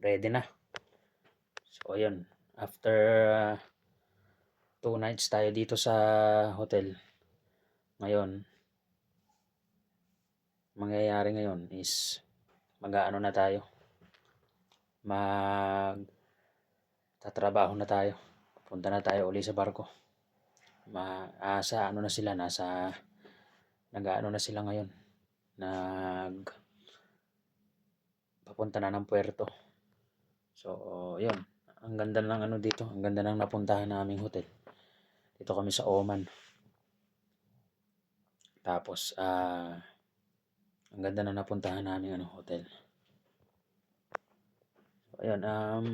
ready na. So, ayun. After uh, two nights tayo dito sa hotel. Ngayon, mangyayari ngayon is mag-aano na tayo. Mag tatrabaho na tayo. Punta na tayo uli sa barko. Ma ah, sa ano na sila nasa nag-aano na sila ngayon. Nag papunta na ng puerto. So, yun. Ang ganda ng ano dito. Ang ganda ng napuntahan naming hotel. Dito kami sa Oman. Tapos, ah, ang ganda na napuntahan namin ano, hotel. So, ayun, um,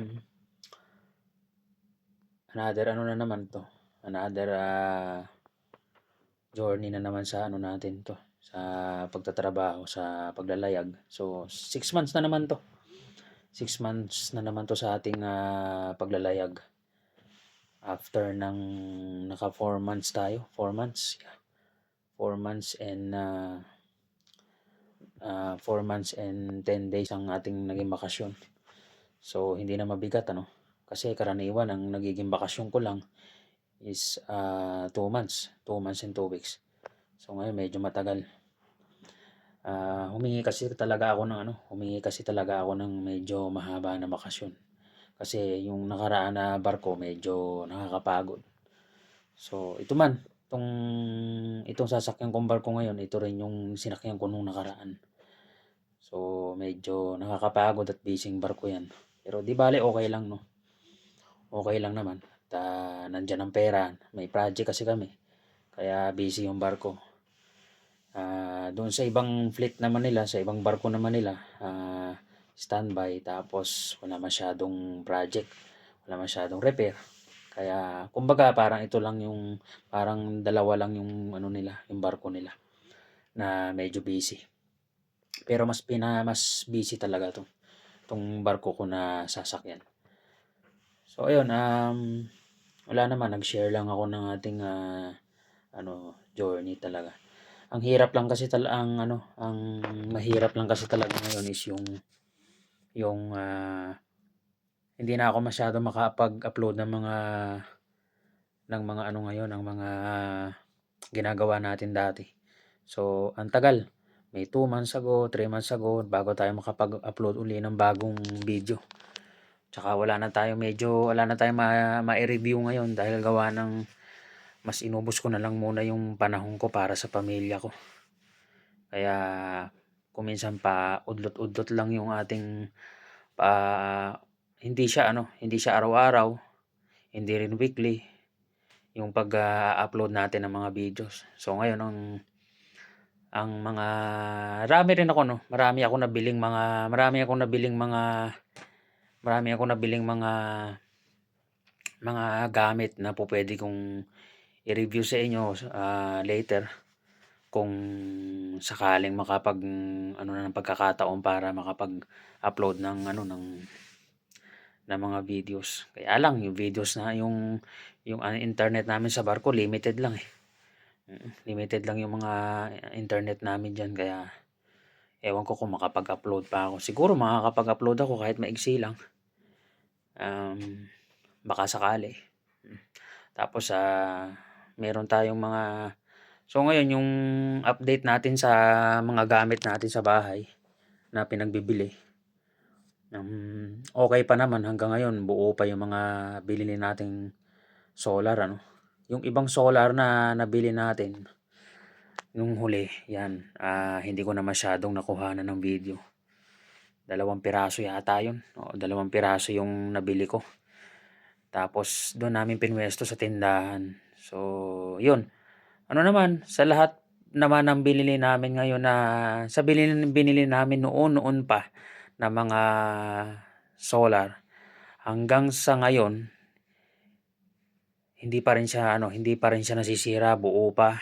another ano na naman to. Another ah, journey na naman sa ano natin to. Sa pagtatrabaho, sa paglalayag. So, six months na naman to. Six months na naman to sa ating ah, paglalayag. After ng naka 4 months tayo. 4 months. Yeah. 4 months and uh, uh, 4 months and 10 days ang ating naging bakasyon. So, hindi na mabigat, ano? Kasi karaniwan, ang nagiging bakasyon ko lang is 2 months. 2 months and 2 weeks. So, ngayon medyo matagal. Ah, humingi kasi talaga ako ng ano, humingi kasi talaga ako ng medyo mahaba na bakasyon. Kasi yung nakaraan na barko medyo nakakapagod. So, ito man, itong, itong sasakyan kong barko ngayon, ito rin yung sinakyan ko nung nakaraan. So, medyo nakakapagod at busy barko yan. Pero di bale, okay lang, no? Okay lang naman. At ah, nandyan ang pera. May project kasi kami. Kaya busy yung barko. Ah, doon sa ibang fleet naman nila, sa ibang barko naman nila, ah, standby. Tapos, wala masyadong project. Wala masyadong repair. Kaya, kumbaga, parang ito lang yung, parang dalawa lang yung, ano nila, yung barko nila. Na medyo busy. Pero mas pina, mas busy talaga to. Itong barko ko na sasakyan. So, ayun, um, wala naman, nag-share lang ako ng ating, ah, ano, journey talaga. Ang hirap lang kasi tal ang ano, ang mahirap lang kasi talaga ngayon is yung yung ah, hindi na ako masyado makapag-upload ng mga ng mga ano ngayon, ng mga ginagawa natin dati. So, ang tagal. May 2 months ago, 3 months ago, bago tayo makapag-upload uli ng bagong video. Tsaka wala na tayo medyo, wala na tayo ma- ma-review ngayon dahil gawa ng mas inubos ko na lang muna yung panahon ko para sa pamilya ko. Kaya kuminsan pa udlot-udlot lang yung ating pa hindi siya ano, hindi siya araw-araw, hindi rin weekly yung pag-upload natin ng mga videos. So ngayon ang ang mga marami rin ako no, marami ako nabiling mga marami ako nabiling mga marami ako nabiling mga mga gamit na po pwede kong i-review sa inyo ah, later kung sakaling makapag ano na ng pagkakataon para makapag-upload ng ano ng ng mga videos. Kaya lang yung videos na yung yung ah, internet namin sa barko limited lang eh. Mm, Limited lang yung mga internet namin diyan kaya ewan ko kung makapag-upload pa ako. Siguro makakapag-upload ako kahit maigsi lang. Um, baka sakali. Mm. Tapos ah meron tayong mga So ngayon yung update natin sa mga gamit natin sa bahay na pinagbibili. Um, okay pa naman hanggang ngayon buo pa yung mga bilili nating solar ano. Yung ibang solar na nabili natin nung huli, yan, ah, hindi ko na masyadong nakuhanan ng video. Dalawang piraso yata yun. O, dalawang piraso yung nabili ko. Tapos doon namin pinwesto sa tindahan. So, yun. Ano naman, sa lahat naman ng binili namin ngayon na sa binili, binili namin noon-noon pa na mga solar hanggang sa ngayon hindi pa rin siya ano, hindi pa rin siya nasisira, buo pa.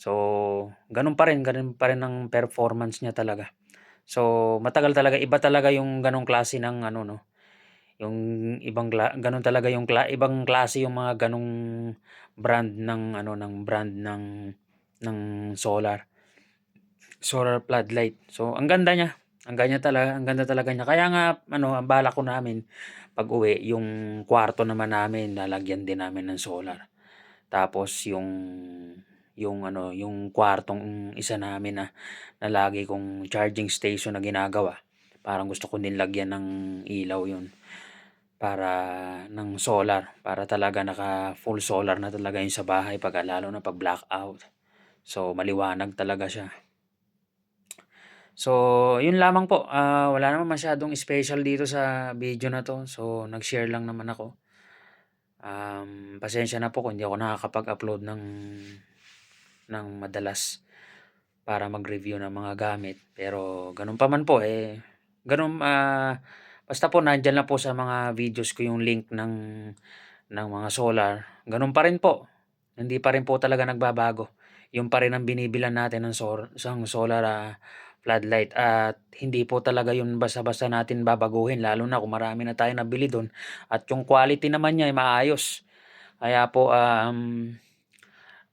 So, ganun pa rin, ganun pa rin ang performance niya talaga. So, matagal talaga, iba talaga yung ganong klase ng ano no. Yung ibang ganun talaga yung ibang klase yung mga ganong brand ng ano ng brand ng ng solar. Solar floodlight. So, ang ganda niya. Ang ganya tala ang ganda talaga niya. Kaya nga ano, ang balak ko namin pag-uwi yung kwarto naman namin lalagyan din namin ng solar. Tapos yung yung ano, yung kwartong isa namin na na lagi kong charging station na ginagawa, parang gusto ko din lagyan ng ilaw yun. Para ng solar, para talaga naka-full solar na talaga yun sa bahay pagka lalo na pag blackout. So, maliwanag talaga siya. So, yun lamang po. Ah, wala naman masyadong special dito sa video na 'to. So, nag-share lang naman ako. Um, pasensya na po kung hindi ako nakakapag-upload ng ng madalas para mag-review ng mga gamit. Pero gano'n pa man po, eh, gano'n, ah, basta po nandiyan lang po sa mga videos ko yung link ng ng mga solar. Gano'n pa rin po. Hindi pa rin po talaga nagbabago. Yun pa rin ang binibilhan natin ng sor isang solar, ah, floodlight at hindi po talaga yun basta-basta natin babaguhin lalo na kung marami na tayong nabili dun at yung quality naman niya ay maayos. Kaya po, um,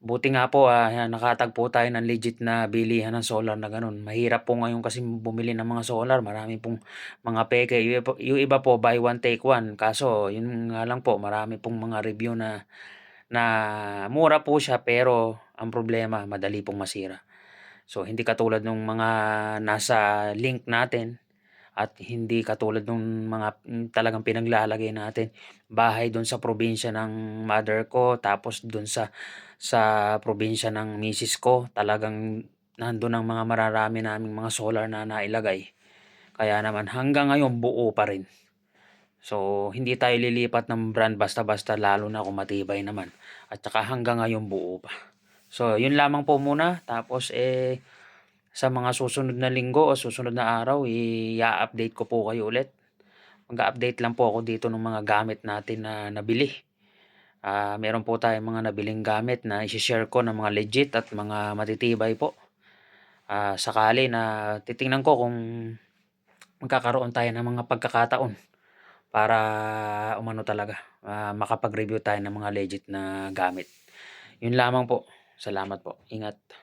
buti nga po, ah, nakatagpo tayo ng legit na bilihan ng solar na gano'n. Mahirap po ngayon kasi bumili ng mga solar, marami pong mga peke. Yung iba, po buy one take one. Kaso yun nga lang po, marami pong mga review na na mura po siya pero ang problema madali pong masira. So hindi katulad nung mga nasa link natin at hindi katulad nung mga mm, talagang pinaglalagay natin. Bahay dun sa probinsya ng mother ko tapos dun sa sa probinsya ng misis ko, talagang nandun ang mga mararami naming mga solar na nailagay. Kaya naman hanggang ngayon buo pa rin. So, hindi tayo lilipat ng brand basta-basta lalo na kung matibay naman. At saka hanggang ngayon buo pa. So, yun lamang po muna. Tapos, eh, sa mga susunod na linggo o susunod na araw, i-update ko po kayo ulit. Mag-update lang po ako dito ng mga gamit natin na nabili. Ah, meron po tayong mga nabiling gamit na i-share ko ng mga legit at mga matitibay po. Ah, sakali na titingnan ko kung magkakaroon tayo ng mga pagkakataon para umano talaga, ah, makapag-review tayo ng mga legit na gamit. Yun lamang po. Salamat po. Ingat.